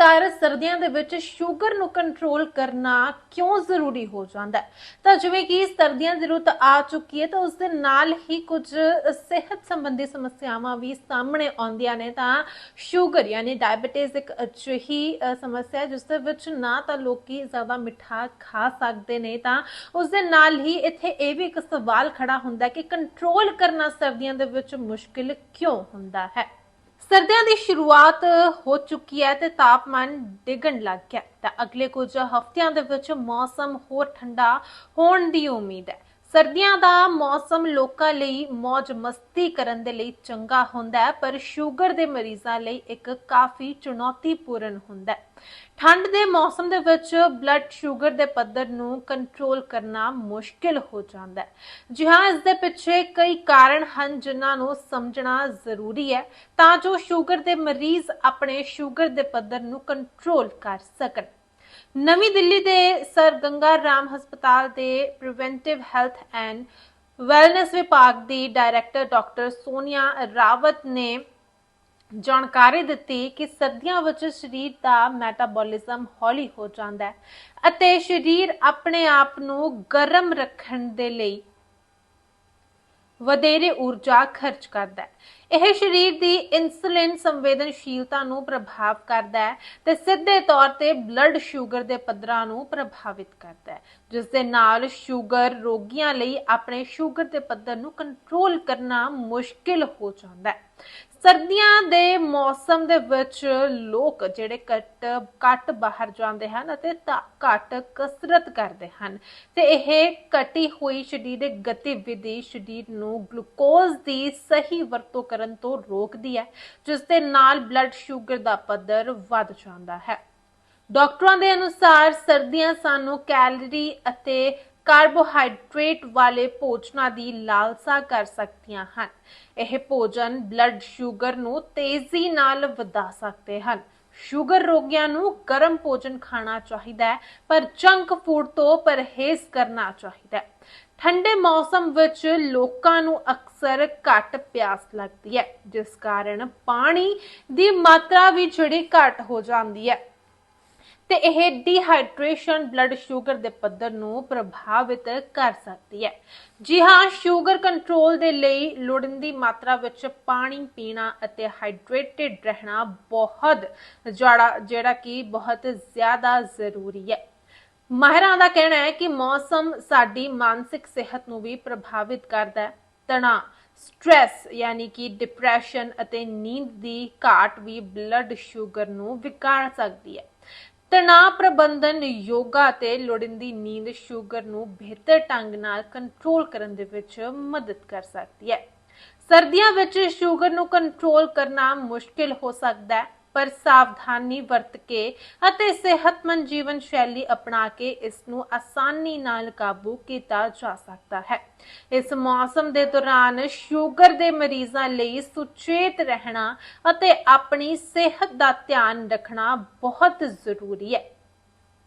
ਆਖਿਰਕਾਰ ਸਰਦੀਆਂ ਦੇ ਵਿੱਚ ਸ਼ੂਗਰ ਨੂੰ ਕੰਟਰੋਲ ਕਰਨਾ ਕਿਉਂ ਜ਼ਰੂਰੀ ਹੋ ਜਾਂਦਾ ਹੈ? ਤਾਂ ਜਿਵੇਂ ਕਿ ਸਰਦੀਆਂ ਦੀ ਰੁੱਤ ਆ ਚੁੱਕੀ ਹੈ, ਤਾਂ ਉਸ ਦੇ ਨਾਲ ਹੀ ਕੁਝ ਸਿਹਤ ਸੰਬੰਧੀ ਸਮੱਸਿਆਵਾਂ ਵੀ ਸਾਹਮਣੇ ਆਉਂਦੀਆਂ ਨੇ। ਤਾਂ ਸ਼ੂਗਰ ਯਾਨੀ ਡਾਇਬੀਟੀਜ਼ ਇੱਕ ਅਜਿਹੀ ਸਮੱਸਿਆ ਹੈ, ਜਿਸ ਦੇ ਵਿੱਚ ਨਾ ਤਾਂ ਲੋਕੀ ਜ਼ਿਆਦਾ ਮਿੱਠਾ ਖਾ ਸਕਦੇ ਨੇ। ਤਾਂ ਉਸ ਦੇ ਨਾਲ ਹੀ ਇੱਥੇ ਇਹ ਵੀ ਇੱਕ ਸਵਾਲ ਖੜਾ ਹੁੰਦਾ ਕਿ ਕੰਟਰੋਲ ਕਰਨਾ ਸਰਦੀਆਂ ਦੇ ਵਿੱਚ ਮੁਸ਼ਕਿਲ ਕਿਉਂ ਹੁੰਦਾ ਹੈ? ਸਰਦੀਆਂ ਦੀ ਸ਼ੁਰੂਆਤ ਹੋ ਚੁੱਕੀ ਹੈ ਤੇ ਤਾਪਮਾਨ ਡਿੱਗਣ ਲੱਗ ਗਿਆ ਹੈ। ਤਾਂ ਅਗਲੇ ਕੁਝ ਹਫ਼ਤਿਆਂ ਦੇ ਵਿੱਚ ਮੌਸਮ ਹੋਰ ਠੰਡਾ ਹੋਣ ਦੀ ਉਮੀਦ ਹੈ। ਸਰਦੀਆਂ ਦਾ ਮੌਸਮ ਲੋਕਾਂ ਲਈ ਮौज ਮਸਤੀ ਕਰਨ ਦੇ ਲਈ ਚੰਗਾ ਹੁੰਦਾ ਹੈ, ਪਰ ਸ਼ੂਗਰ ਦੇ ਮਰੀਜ਼ਾਂ ਲਈ ਇੱਕ ਕਾਫੀ ਚੁਣੌਤੀਪੂਰਨ ਹੁੰਦਾ ਹੈ। ਠੰਡ ਦੇ ਮੌਸਮ ਦੇ ਵਿੱਚ ਬਲੱਡ ਸ਼ੂਗਰ ਦੇ ਪੱਧਰ ਨੂੰ ਕੰਟਰੋਲ ਕਰਨਾ ਮੁਸ਼ਕਿਲ ਹੋ ਜਾਂਦਾ ਹੈ। ਜੀ ਹਾਂ, ਇਸ ਦੇ ਪਿੱਛੇ ਕਈ ਕਾਰਨ ਹਨ ਜਿਨ੍ਹਾਂ ਨੂੰ ਸਮਝਣਾ ਜ਼ਰੂਰੀ ਹੈ ਤਾਂ ਜੋ ਸ਼ੂਗਰ ਦੇ ਮਰੀਜ਼ ਆਪਣੇ ਸ਼ੂਗਰ ਦੇ ਪੱਧਰ ਨੂੰ ਕੰਟਰੋਲ ਕਰ ਸਕਣ। ਨਵੀਂ ਦਿੱਲੀ ਦੇ ਸਰ ਗੰਗਾ ਰਾਮ ਹਸਪਤਾਲ ਦੇ ਪ੍ਰੀਵੈਂਟਿਵ ਹੈਲਥ ਐਂਡ ਵੈਲਨੈਸ ਵਿਭਾਗ ਦੀ ਡਾਇਰੈਕਟਰ ਡਾਕਟਰ ਸੋਨੀਆ ਰਾਵਤ ਨੇ ਜਾਣਕਾਰੀ ਦਿੱਤੀ ਕਿ ਸਰਦੀਆਂ ਵਿੱਚ ਸਰੀਰ ਦਾ ਮੈਟਾਬੋਲਿਜ਼ਮ ਹੌਲੀ ਹੋ ਜਾਂਦਾ ਹੈ ਅਤੇ ਸਰੀਰ ਆਪਣੇ ਆਪ ਨੂੰ ਗਰਮ ਰੱਖਣ ਦੇ ਲਈ ਵਧੇਰੇ ਊਰਜਾ ਖਰਚ ਕਰਦਾ ਹੈ। ਇਹ ਸਰੀਰ ਦੀ ਇਨਸੂਲਿਨ ਸੰਵੇਦਨਸ਼ੀਲਤਾ ਨੂੰ ਪ੍ਰਭਾਵ ਕਰਦਾ ਹੈ ਤੇ ਸਿੱਧੇ ਤੌਰ ਤੇ ਬਲੱਡ ਸ਼ੂਗਰ ਦੇ ਪੱਧਰਾਂ ਨੂੰ ਪ੍ਰਭਾਵਿਤ ਕਰਦਾ ਹੈ, ਜਿਸ ਦੇ ਨਾਲ ਸ਼ੂਗਰ ਰੋਗੀਆਂ ਲਈ ਆਪਣੇ ਸ਼ੂਗਰ ਦੇ ਪੱਧਰ ਨੂੰ ਕੰਟਰੋਲ ਕਰਨਾ ਮੁਸ਼ਕਿਲ ਹੋ ਜਾਂਦਾ ਹੈ। ਸਰਦੀਆਂ ਦੇ ਮੌਸਮ ਦੇ ਵਿੱਚ ਲੋਕ ਜਿਹੜੇ ਘੱਟ ਘੱਟ ਬਾਹਰ ਜਾਂਦੇ ਹਨ ਅਤੇ ਘੱਟ ਕਸਰਤ ਕਰਦੇ ਹਨ। ਤੇ ਇਹ ਘਟੀ ਹੋਈ ਸਰੀਰਕ ਗਤੀਵਿਧੀ ਸਰੀਰ ਨੂੰ ਗਲੂਕੋਜ਼ ਦੀ ਸਹੀ ਵਰਤੋਂ ਕਰਨ ਤੋਂ ਰੋਕਦੀ ਹੈ, ਜਿਸ ਦੇ ਨਾਲ ਬਲੱਡ ਸ਼ੂਗਰ ਦਾ ਪੱਧਰ ਵੱਧ ਜਾਂਦਾ ਹੈ। ਡਾਕਟਰਾਂ ਦੇ ਅਨੁਸਾਰ ਸਰਦੀਆਂ ਸਾਨੂੰ ਕੈਲਰੀ ਅਤੇ ਕਾਰਬੋਹਾਈਡਰੇਟ ਵਾਲੇ ਭੋਜਨਾਂ ਦੀ ਲਾਲਸਾ ਕਰ ਸਕਦੀਆਂ ਹਨ। ਇਹ ਭੋਜਨ ਬਲੱਡ ਸ਼ੂਗਰ ਨੂੰ ਤੇਜ਼ੀ ਨਾਲ ਵਧਾ ਸਕਦੇ ਹਨ। ਸ਼ੂਗਰ ਰੋਗੀਆਂ ਨੂੰ ਗਰਮ ਭੋਜਨ ਖਾਣਾ ਚਾਹੀਦਾ ਹੈ, ਪਰ ਜੰਕ ਫੂਡ ਤੋਂ ਪਰਹੇਜ਼ ਕਰਨਾ ਚਾਹੀਦਾ ਹੈ। ਠੰਡੇ ਮੌਸਮ ਵਿੱਚ ਲੋਕਾਂ ਨੂੰ ਅਕਸਰ ਘੱਟ ਪਿਆਸ ਲੱਗਦੀ ਹੈ, ਜਿਸ ਕਾਰਨ ਪਾਣੀ ਦੀ ਮਾਤਰਾ ਵੀ ਜਿਹੜੀ ਘੱਟ ਹੋ ਜਾਂਦੀ ਹੈ। ਤੇ ਇਹ ਡੀਹਾਈਡਰੇਸ਼ਨ ਬਲੱਡ ਸ਼ੂਗਰ ਦੇ ਪੱਧਰ ਨੂੰ ਪ੍ਰਭਾਵਿਤ ਕਰ ਸਕਦੀ ਹੈ। ਜੀ ਹਾਂ ਸ਼ੂਗਰ ਕੰਟਰੋਲ ਦੇ ਲਈ ਲੋੜੀਂਦੀ ਮਾਤਰਾ ਵਿੱਚ ਪਾਣੀ ਪੀਣਾ ਅਤੇ ਹਾਈਡਰੇਟਿਡ ਰਹਿਣਾ ਬਹੁਤ ਜਿਹੜਾ ਕਿ ਬਹੁਤ ਜ਼ਿਆਦਾ ਜ਼ਰੂਰੀ ਹੈ। ਮਾਹਿਰਾਂ ਦਾ ਕਹਿਣਾ ਹੈ ਕਿ ਮੌਸਮ ਸਾਡੀ ਮਾਨਸਿਕ ਸਿਹਤ ਨੂੰ ਵੀ ਪ੍ਰਭਾਵਿਤ ਕਰਦਾ ਹੈ। ਤਣਾਅ ਸਟ੍ਰੈਸ ਯਾਨੀ ਕਿ ਡਿਪਰੈਸ਼ਨ ਅਤੇ ਨੀਂਦ ਦੀ ਘਾਟ ਵੀ ਬਲੱਡ ਸ਼ੂਗਰ ਨੂੰ ਵਿਗਾੜ ਸਕਦੀ ਹੈ। ਤਣਾਅ ਪ੍ਰਬੰਧਨ ਯੋਗਾ ਤੇ ਲੋੜੀਂਦੀ ਨੀਂਦ ਸ਼ੂਗਰ ਨੂੰ ਬਿਹਤਰ ਢੰਗ ਨਾਲ ਕੰਟਰੋਲ ਕਰਨ ਦੇ ਵਿੱਚ ਮਦਦ ਕਰ ਸਕਦੀ ਹੈ। ਸਰਦੀਆਂ ਵਿੱਚ ਸ਼ੂਗਰ ਨੂੰ ਕੰਟਰੋਲ ਕਰਨਾ ਮੁਸ਼ਕਿਲ ਹੋ ਸਕਦਾ ਹੈ। ਪਰ ਸਾਵਧਾਨੀ ਵਰਤ ਕੇ ਅਤੇ ਸਿਹਤਮੰਦ ਜੀਵਨ ਸ਼ੈਲੀ ਅਪਣਾ ਕੇ ਇਸ ਨੂੰ ਆਸਾਨੀ ਨਾਲ ਕਾਬੂ ਕੀਤਾ ਜਾ ਸਕਦਾ ਹੈ। ਇਸ ਮੌਸਮ ਦੇ ਦੌਰਾਨ ਸ਼ੂਗਰ ਦੇ ਮਰੀਜ਼ਾਂ ਲਈ ਸੁਚੇਤ ਰਹਿਣਾ ਅਤੇ ਆਪਣੀ ਸਿਹਤ ਦਾ ਧਿਆਨ ਰੱਖਣਾ ਬਹੁਤ ਜ਼ਰੂਰੀ ਹੈ।